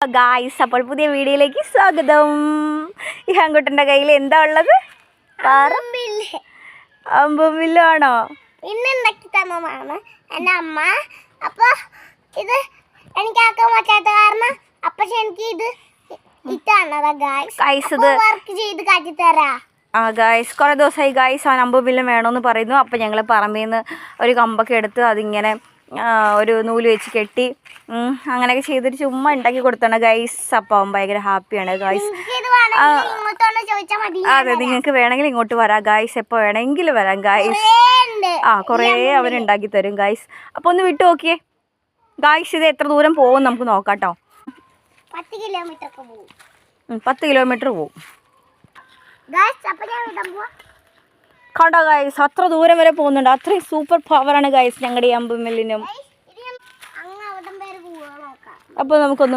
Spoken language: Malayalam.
ഗായ്സ് അപ്പോൾ പുതിയ വീഡിയോയിലേക്ക് സ്വാഗതം. ഈ ആൺകുട്ടന്റെ കയ്യിൽ എന്താ ഉള്ളത്? അമ്പുമില്ലാണോ? ഇന്ന് ഉണ്ടാക്കി തന്നതാണ് എന്റെ അമ്മ. അപ്പൊ ഇത് എനിക്കാക്കാൻ പറ്റാത്ത കാരണം അപ്പൊ എനിക്ക് ഇത് ഇട്ടാണതാ ഗായ്സ് ഇത് വർക്ക് ചെയ്ത് കാട്ടി തരാ. ആ ഗായ്സ് കുറേ ദിവസമായി ഗായ്സ് അവൻ അമ്പുമില്ലം വേണമെന്ന് പറയുന്നു. അപ്പോൾ ഞങ്ങൾ പറമ്പിൽ നിന്ന് ഒരു കമ്പൊക്കെ എടുത്ത് അതിങ്ങനെ ഒരു നൂൽ വെച്ച് കെട്ടി അങ്ങനെയൊക്കെ ചെയ്തിട്ട് ചുമ്മാ ഉണ്ടാക്കി കൊടുത്താണ്. ഗൈസ് അവൻ ഭയങ്കര ഹാപ്പിയാണ് ഗൈസ് അതെ നിങ്ങൾക്ക് വേണമെങ്കിൽ ഇങ്ങോട്ട് വരാം. ഗൈസ് എപ്പോൾ വേണമെങ്കിലും വരാം. ഗൈസ് ആ കുറേ അവരുണ്ടാക്കി തരും ഗൈസ് അപ്പോൾ ഒന്ന് വിട്ടു നോക്കിയേ. ഗൈസ് ഇത് എത്ര ദൂരം പോകും നമുക്ക് നോക്കാം കേട്ടോ പത്ത് കിലോമീറ്റർ പോകും. പത്ത് കിലോമീറ്റർ പോകും ഗായ്സ് അപ്പൊ ഞാൻ വിടാൻ പോവാ കണ്ടോ ഗായ്സ് അത്ര ദൂരം വരെ പോകുന്നുണ്ട്. അത്രയും സൂപ്പർ പവറാണ് ഗായ്സ് ഞങ്ങളുടെ ഈ അമ്പുമില്ലിനും. അപ്പോൾ നമുക്കൊന്ന്